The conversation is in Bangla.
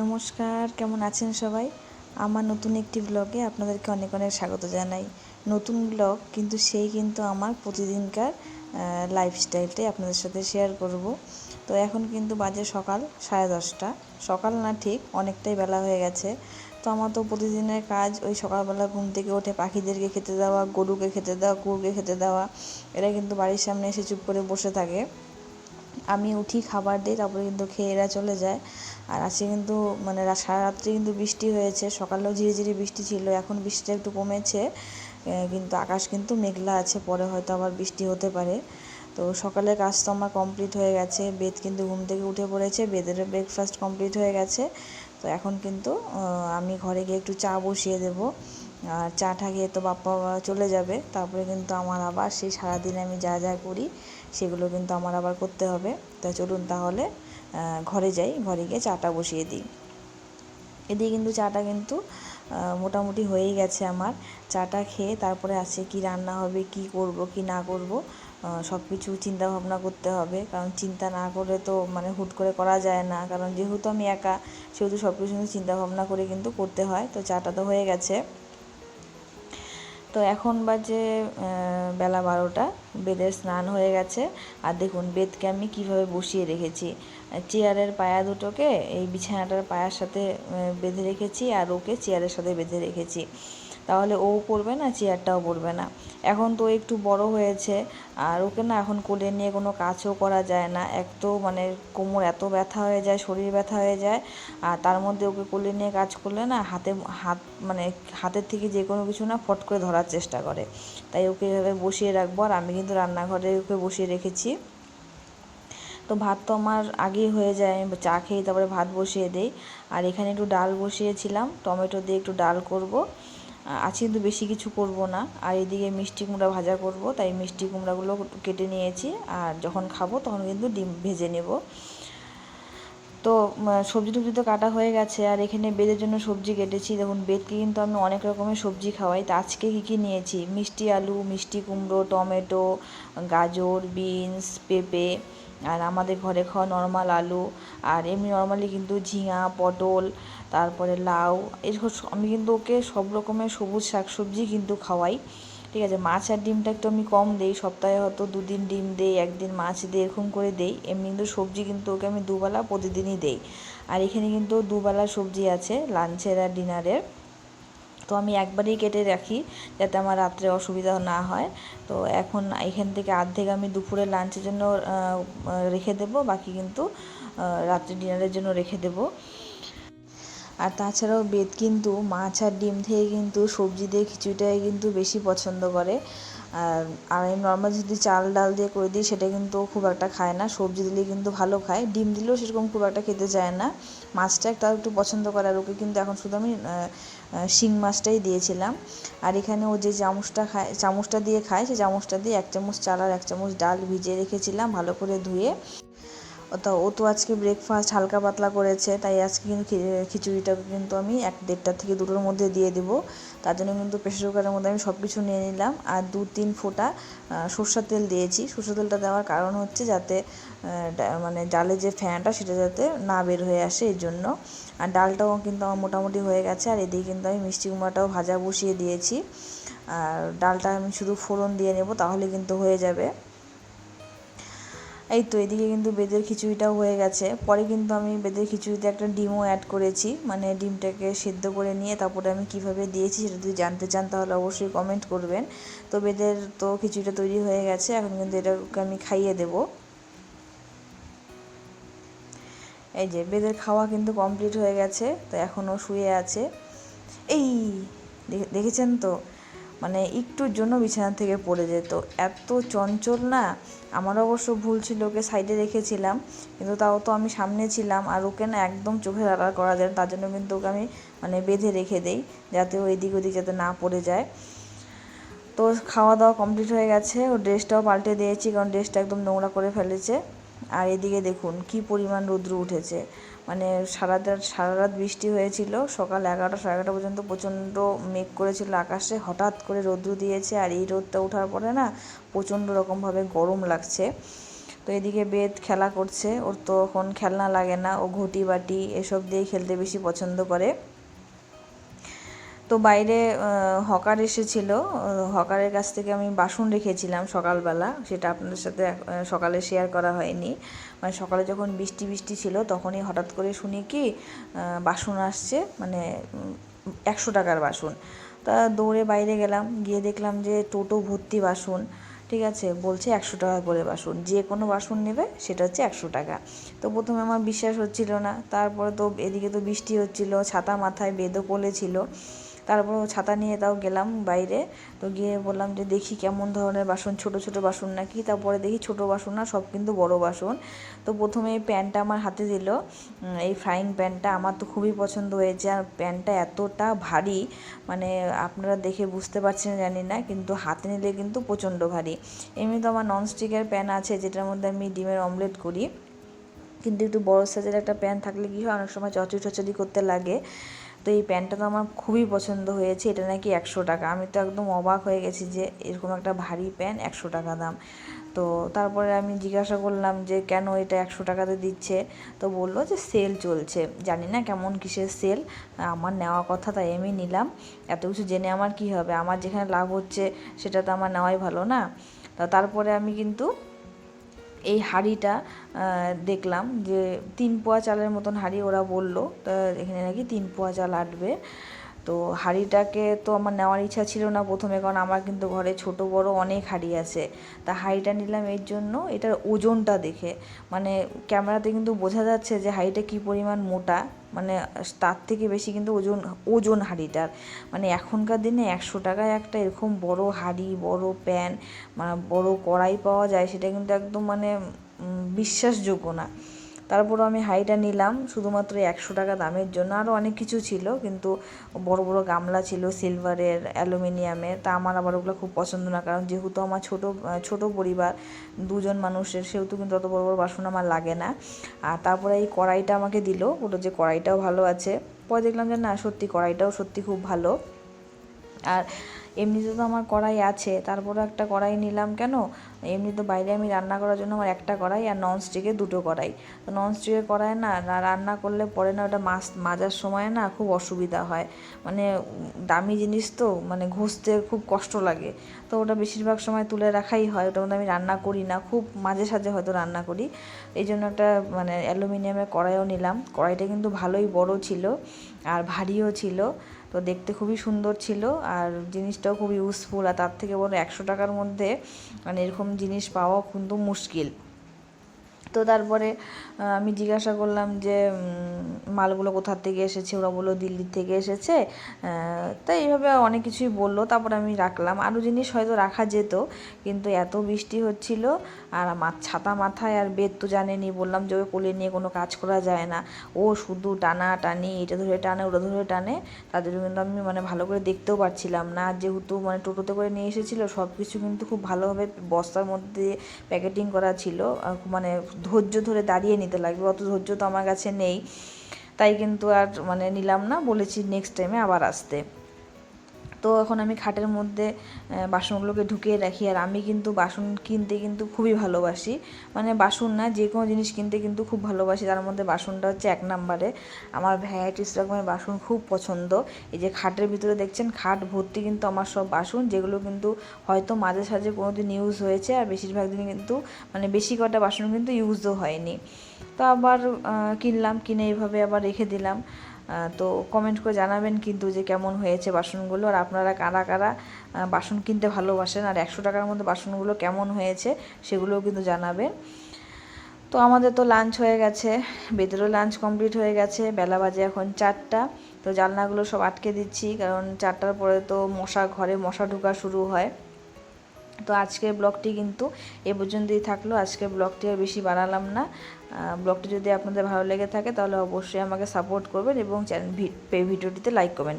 নমস্কার, কেমন আছেন সবাই? আমার নতুন একটি ব্লগে আপনাদেরকে অনেক অনেক স্বাগত জানাই। নতুন ব্লগ কিন্তু সেই কিন্তু আমার প্রতিদিনকার লাইফস্টাইলটাই আপনাদের সাথে শেয়ার করব। তো এখন কিন্তু বাজে সকাল সাড়ে দশটা। সকাল না ঠিক, অনেকটাই বেলা হয়ে গেছে। তো আমার তো প্রতিদিনের কাজ ওই সকালবেলা ঘুম থেকে উঠে পাখিদেরকে খেতে দেওয়া, গরুকে খেতে দেওয়া কুকুরকে খেতে দেওয়া, এরা কিন্তু বাড়ির সামনে এসে চুপ করে বসে থাকে। আমি উঠি খাবার দিই তারপরে কিন্তু খেয়ে এরা চলে যায়। আর আজকে কিন্তু মানে সারা রাত্রি কিন্তু বৃষ্টি হয়েছে, সকালেও ঝিরিঝিরি বৃষ্টি ছিল, এখন বৃষ্টিটা একটু কমেছে কিন্তু আকাশ কিন্তু মেঘলা আছে, পরে হয়তো আবার বৃষ্টি হতে পারে। তো সকালের কাজ তো আমার কমপ্লিট হয়ে গেছে, বেদ কিন্তু ঘুম থেকে উঠে পড়েছে, বেদের ব্রেকফাস্ট কমপ্লিট হয়ে গেছে, তো এখন কিন্তু আমি ঘরে গিয়ে একটু চা বসিয়ে দেবো। আর চাটা খেয়ে তো বাপ্পা চলে যাবে। তারপরে কিন্তু আমার আবার সেই সারাদিনে আমি যা যা করি, সেগুলো কিন্তু আমার আবার করতে হবে। তা চলুন তাহলে ঘরে যাই, ঘরে গিয়ে চাটা বসিয়ে দিই। এদিকে কিন্তু চাটা কিন্তু মোটামুটি হয়েই গেছে আমার। চাটা খেয়ে তারপরে আছে কি রান্না হবে, কি করব, কি না করব সব কিছু চিন্তা ভাবনা করতে হবে। কারণ চিন্তা না করে তো মানে হুট করে করা যায় না। কারণ যেহেতু আমি একা, সেহেতু সব কিছু চিন্তা ভাবনা করে কিন্তু করতে হয়। তো চাটা তো হয়ে গেছে। তো এখন বাজে বেলা বারোটা। বেদের স্নান হয়ে গেছে। আর দেখুন, বেদকে আমি কীভাবে বসিয়ে রেখেছি। চেয়ারের পায়া দুটোকে, এই বিছানাটার পায়ার সাথে বেঁধে রেখেছি। আর ওকে চেয়ারের সাথে বেঁধে রেখেছি। তাহলে ও পড়বে না, চেয়ারটাও পড়বে না। এখন তো একটু বড় হয়েছে, আর ওকে না এখন কোলে নিয়ে কোনো কাজও করা যায় না। এক তো মানে কোমর এত ব্যথা হয়ে যায়, শরীর ব্যথা হয়ে যায়, আর তার মধ্যে ওকে কোলে নিয়ে কাজ করলে না হাতে, হাত মানে হাতের থেকে যে কোনো কিছু না ফট করে ধরার চেষ্টা করে। তাই ওকে এভাবে বসিয়ে রাখব, আর আমি কিন্তু রান্নাঘরে ওকে বসিয়ে রেখেছি। তো ভাত তো আমার আগেই হয়ে যায়, আমি চা খেয়ে তারপরে ভাত বসিয়ে দিই। আর এখানে একটু ডাল বসিয়েছিলাম, টমেটো দিয়ে একটু ডাল করব। আজকে কিন্তু বেশি কিছু করব না। আর এদিকে মিষ্টি কুমড়া ভাজা করব, তাই মিষ্টি কুমড়াগুলো কেটে নিয়েছি। আর যখন খাব তখন কিন্তু ডিম ভেজে নেব। তো সবজি টবজি তো কাটা হয়ে গেছে। আর এখানে বেদের জন্য সবজি কেটেছি। দেখুন, বেদকে কিন্তু আমি অনেক রকমের সবজি খাওয়াই। তা আজকে কী কী নিয়েছি? মিষ্টি আলু, মিষ্টি কুমড়ো, টমেটো, গাজর, বিনস, পেঁপে, আর আমাদের ঘরে খাওয়া নর্মাল আলু। আর এমনি নর্মালি কিন্তু ঝিঙা, পটল তারপরে লাউ এরকম আমি কিন্তু ওকে সব রকমের সবুজ শাকসবজি কিন্তু খাওয়াই। ঠিক আছে, মাছ আর ডিমটা একটু আমি কম দেই, সপ্তাহে হয়তো দুদিন ডিম দেই, একদিন মাছ দিই, এরকম করে দেই। এমনি কিন্তু সবজি কিন্তু ওকে আমি দুবেলা প্রতিদিনই দেই। আর এখানে কিন্তু দুবেলা সবজি আছে, লাঞ্চের আর ডিনারের। তো আমি একবারেই কেটে রাখি, যাতে আমার রাত্রে অসুবিধা না হয়। তো এখন এখান থেকে অর্ধেক আমি দুপুরে লাঞ্চের জন্য রেখে দেবো, বাকি কিন্তু রাত্রে ডিনারের জন্য রেখে দেবো। আর তাছাড়াও বেদ কিন্তু মাছ আর ডিম থেকে কিন্তু সবজি দিয়ে খিচুড়িটাই কিন্তু বেশি পছন্দ করে। আর আমি নর্মাল যদি চাল, ডাল দিয়ে করে দিই, সেটা কিন্তু খুব একটা খায় না। সবজি দিলে কিন্তু ভালো খায়। ডিম দিলেও সেরকম খুব একটা খেতে চায় না। মাছটা একটা একটু পছন্দ করে আর ওকে কিন্তু এখন শুধু আমি শিং মাছটাই দিয়েছিলাম। আর এখানে ও যে চামচটা খায়, চামচটা দিয়ে খায় সেই চামচটা দিয়ে এক চামচ চাল আর এক চামচ ডাল ভিজিয়ে রেখেছিলাম ভালো করে ধুয়ে। তো ও তো আজকে ব্রেকফাস্ট হালকা পাতলা করেছে, তাই আজকে কিন্তু খি- খিচুড়িটা কিন্তু আমি এক দেড়টা থেকে দুটোর মধ্যে দিয়ে দেবো। তার জন্য কিন্তু প্রেশার কুকারের মধ্যে আমি সব কিছু নিয়ে নিলাম। আর দু তিন ফোঁটা সর্ষের তেল দিয়েছি। সর্ষের তেলটা দেওয়ার কারণ হচ্ছে যাতে মানে ডালের যে ফ্যানটা সেটা যাতে না বের হয়ে আসে এর জন্য। আর ডালটাও কিন্তু আমার মোটামুটি হয়ে গেছে। আর এদিকে কিন্তু আমি মিষ্টি কুমড়াটাও ভাজা বসিয়ে দিয়েছি। আর ডালটা আমি শুধু ফোড়ন দিয়ে নেব, তাহলে কিন্তু হয়ে যাবে। এই তো এদিকে কিন্তু বেদের খিচুড়িটাও হয়ে গেছে। পরে কিন্তু আমি বেদের খিচুড়িতে একটা ডিমও অ্যাড করেছি। মানে ডিমটাকে সেদ্ধ করে নিয়ে তারপরে আমি কীভাবে দিয়েছি সেটা যদি জানতে চান তাহলে অবশ্যই কমেন্ট করবেন। তো বেদের তো খিচুড়িটা তৈরি হয়ে গেছে, এখন কিন্তু এটাকে আমি খাইয়ে দেবো। এই যে বেদের খাওয়া কিন্তু কমপ্লিট হয়ে গেছে, তো এখনও শুয়ে আছে। এই, দেখে- দেখেছেন তো? মানে একটুর জন্য বিছানা থেকে পড়ে যেত। এত চঞ্চল না? আমার অবশ্য ভুল ছিল, ওকে সাইডে রেখেছিলাম। কিন্তু তাও তো আমি সামনে ছিলাম আর ওকে না একদম চোখের আড়াল করা যায় তার জন্য কিন্তু ওকে আমি মানে বেঁধে রেখে দেই, যাতে ও এদিক ওদিক যাতে না পড়ে যায়। তো খাওয়া দাওয়া কমপ্লিট হয়ে গেছে। ও ড্রেসটাও পাল্টে দিয়েছি, কারণ ড্রেসটা একদম নোংরা করে ফেলেছে। আর এদিকে দেখুন, কি পরিমাণ রৌদ্র উঠেছে। মানে সারা সারা রাত বৃষ্টি হয়েছিল, সকাল এগারোটা, সাড়ে এগারোটা পর্যন্ত প্রচণ্ড মেঘ করেছিল আকাশে, হঠাৎ করে রৌদ্র দিয়েছে আর এই রোদটা ওঠার পরে না প্রচণ্ড রকমভাবে গরম লাগছে। তো এদিকে বেদ খেলা করছে, ওর তো এখন খেলনা লাগে না, ও ঘটি বাটি এসব দিয়ে খেলতে বেশি পছন্দ করে। তো বাইরে হকার এসেছিল। হকারের কাছ থেকে আমি বাসন রেখেছিলাম সকালবেলা। সেটা আপনাদের সাথে সকালে শেয়ার করা হয়নি। মানে সকালে যখন বৃষ্টি বৃষ্টি ছিল, তখনই হঠাৎ করে শুনি কি বাসন আসছে। মানে একশো টাকার বাসন। তা দৌড়ে বাইরে গেলাম। গিয়ে দেখলাম যে টোটো ভর্তি বাসন, ঠিক আছে? বলছে একশো টাকা করে বাসন। যে কোনো বাসন নেবে, সেটা হচ্ছে একশো টাকা। তো প্রথমে আমার বিশ্বাস হচ্ছিল না। তারপরে তো, এদিকে তো বৃষ্টি হচ্ছিল, ছাতা মাথায় বেদও কোলে ছিল। তারপর ছাতা নিয়ে তাও গেলাম বাইরে। তো গিয়ে বললাম যে দেখি কেমন ধরনের বাসন, ছোট ছোট বাসন নাকি। তারপরে দেখি ছোট বাসন না, সব কিন্তু বড় বাসন। তো প্রথমে এই প্যানটা আমার হাতে দিল। এই ফ্রাইং প্যানটা আমার তো খুবই পছন্দ হয়েছে। আর প্যানটা এতটা ভারী মানে আপনারা দেখে বুঝতে পারছেন, জানি না, কিন্তু হাতে নিলে কিন্তু প্রচণ্ড ভারী। এমনি তো আমার ননস্টিকের প্যান আছে, যেটার মধ্যে আমি ডিমের অমলেট করি। কিন্তু একটু বড় সাইজের একটা প্যান থাকলে কী হয়, অনেক সময় চচড়ি চচড়ি করতে লাগে। তো এই প্যান্টটা তো আমার খুবই পছন্দ হয়েছে, এটা নাকি একশো টাকা। আমি তো একদম অবাক হয়ে গেছি যে এরকম একটা ভারী প্যান্ট একশো টাকা দাম। তো তারপরে আমি জিজ্ঞাসা করলাম যে, কেন এটা একশো টাকাতে দিচ্ছে? তো বলল যে, সেল চলছে। জানি না কেমন কিসের সেল, আমার নেওয়া কথা তাই আমি নিলাম। এত কিছু জেনে আমার কি হবে? আমার যেখানে লাভ হচ্ছে, সেটা তো আমার নেওয়াই ভালো না। তা তারপরে আমি কিন্তু এই হাঁড়িটা দেখলাম যে তিন পোয়া চালের মতন হাঁড়ি ওরা বলল, তা এখানে নাকি তিন পোয়া চাল আটবে। তো হাঁড়িটাকে তো আমার নেওয়ার ইচ্ছা ছিল না প্রথমে, কারণ আমার কিন্তু ঘরে ছোট বড় অনেক হাঁড়ি আছে। তা হাঁড়িটা নিলাম এর জন্য, এটার ওজনটা দেখে। মানে ক্যামেরাতে কিন্তু বোঝা যাচ্ছে যে হাঁড়িটা কী পরিমাণ মোটা মানে তার থেকে বেশি কিন্তু ওজন ওজন হাঁড়িটার। মানে এখনকার দিনে একশো টাকায় একটা এরকম বড় হাঁড়ি, বড় প্যান মানে বড় কড়াই পাওয়া যায়, সেটা কিন্তু একদম মানে বিশ্বাসযোগ্য না। তারপরও আমি হাইটা নিলাম, শুধুমাত্র একশো টাকা দামের জন্য। আরও অনেক কিছু ছিল, কিন্তু বড় বড় গামলা ছিল সিলভারের, অ্যালুমিনিয়ামের। তা আমার আবার ওগুলো খুব পছন্দ না, কারণ যেহেতু আমার ছোট ছোট পরিবার, দুজন মানুষের, সেহেতু কিন্তু অত বড় বড় বাসন আমার লাগে না। আর তারপরে এই কড়াইটা আমাকে দিল ওটা যে কড়াইটাও ভালো আছে। পরে দেখলাম যে না, সত্যি কড়াইটাও সত্যি খুব ভালো। আর এমনিতে তো আমার কড়াই আছে তারপরে একটা কড়াই নিলাম কেন? এমনি তো বাইরে আমি রান্না করার জন্য আমার একটা কড়াই আর ননস্টিকের দুটো কড়াই। তো ননস্টিকের কড়াই না রান্না করলে পরে না ওটা মাছ, মাজার সময় না খুব অসুবিধা হয়। মানে দামি জিনিস তো মানে ঘষতে খুব কষ্ট লাগে। তো ওটা বেশিরভাগ সময় তুলে রাখাই হয়, ওটার মধ্যে আমি রান্না করি না। খুব মাঝে সাঝে হয়তো রান্না করি। এই জন্য একটা মানে অ্যালুমিনিয়ামের কড়াইও নিলাম। কড়াইটা কিন্তু ভালোই বড় ছিল আর ভারীও ছিল। তো দেখতে খুবই সুন্দর ছিল আর জিনিসটাও খুব ইউজফুল আর তার থেকে বড় একশো টাকার মধ্যে মানে এরকম জিনিস পাওয়া কিন্তু মুশকিল। তো তারপরে আমি জিজ্ঞাসা করলাম যে মালগুলো কোথার থেকে এসেছে? ওরা বলল দিল্লি থেকে এসেছে। তো এইভাবে অনেক কিছুই বলল। তারপর আমি রাখলাম। আরও জিনিস হয়তো রাখা যেত, কিন্তু এত বৃষ্টি হচ্ছিল আর আমার ছাতা মাথায় আর বেদ তো জানেনি, বললাম যে ওই কোলে নিয়ে কোনো কাজ করা যায় না। ও শুধু টানা টানি, এটা ধরে টানে, ওটা ধরে টানে, তাদের কিন্তু আমি মানে ভালো করে দেখতেও পারছিলাম না। যেহেতু মানে টোটোতে করে নিয়ে এসেছিল সব কিছু কিন্তু খুব ভালোভাবে বস্তার মধ্যে প্যাকেটিং করা ছিল মানে ধৈর্য ধরে দাঁড়িয়ে নিতে লাগবে, অত ধৈর্য তো আমার কাছে নেই। তাই কিন্তু আর মানে নিলাম না, বলেছি নেক্সট টাইমে আবার আসতে। তো এখন আমি খাটের মধ্যে বাসনগুলোকে ঢুকিয়ে রাখি। আর আমি কিন্তু বাসন কিনতে কিন্তু খুবই ভালোবাসি। মানে বাসন না, যে কোনো জিনিস কিনতে কিন্তু খুব ভালোবাসি। তার মধ্যে বাসনটা হচ্ছে এক নাম্বারে। আমার ভ্যারাইটিস রকমের বাসন খুব পছন্দ। এই যে খাটের ভিতরে দেখছেন, খাট ভর্তি কিন্তু আমার সব বাসন, যেগুলো কিন্তু হয়তো মাঝে সাঝে কোনো দিন ইউজ হয়েছে। আর বেশিরভাগ দিন কিন্তু মানে বেশি কটা বাসন কিন্তু ইউজও হয়নি। তো আবার কিনলাম, কিনে এইভাবে আবার রেখে দিলাম। তো কমেন্ট করে জানাবেন কিন্তু যে কেমন হয়েছে বাসনগুলো আর আপনারা কারা কারা বাসন কিনতে ভালোবাসেন আর একশো টাকার মধ্যে বাসনগুলো কেমন হয়েছে সেগুলোও কিন্তু জানাবেন। তো আমাদের তো লাঞ্চ হয়ে গেছে, বেদেরও লাঞ্চ কমপ্লিট হয়ে গেছে, বেলা বাজে এখন চারটা, তো জানলাগুলো সব আটকে দিচ্ছি কারণ চারটার পরে তো মশা, ঘরে মশা ঢোকা শুরু হয়। তো আজকের ব্লগটি কিন্তু এ পর্যন্তই থাকল। আজকের ব্লগটি আর বেশি বানালাম না। ব্লগটি যদি আপনাদের ভালো লেগে থাকে তাহলে অবশ্যই আমাকে সাপোর্ট করবেন এবং চ্যানেল ভিডিওটিতে লাইক করবেন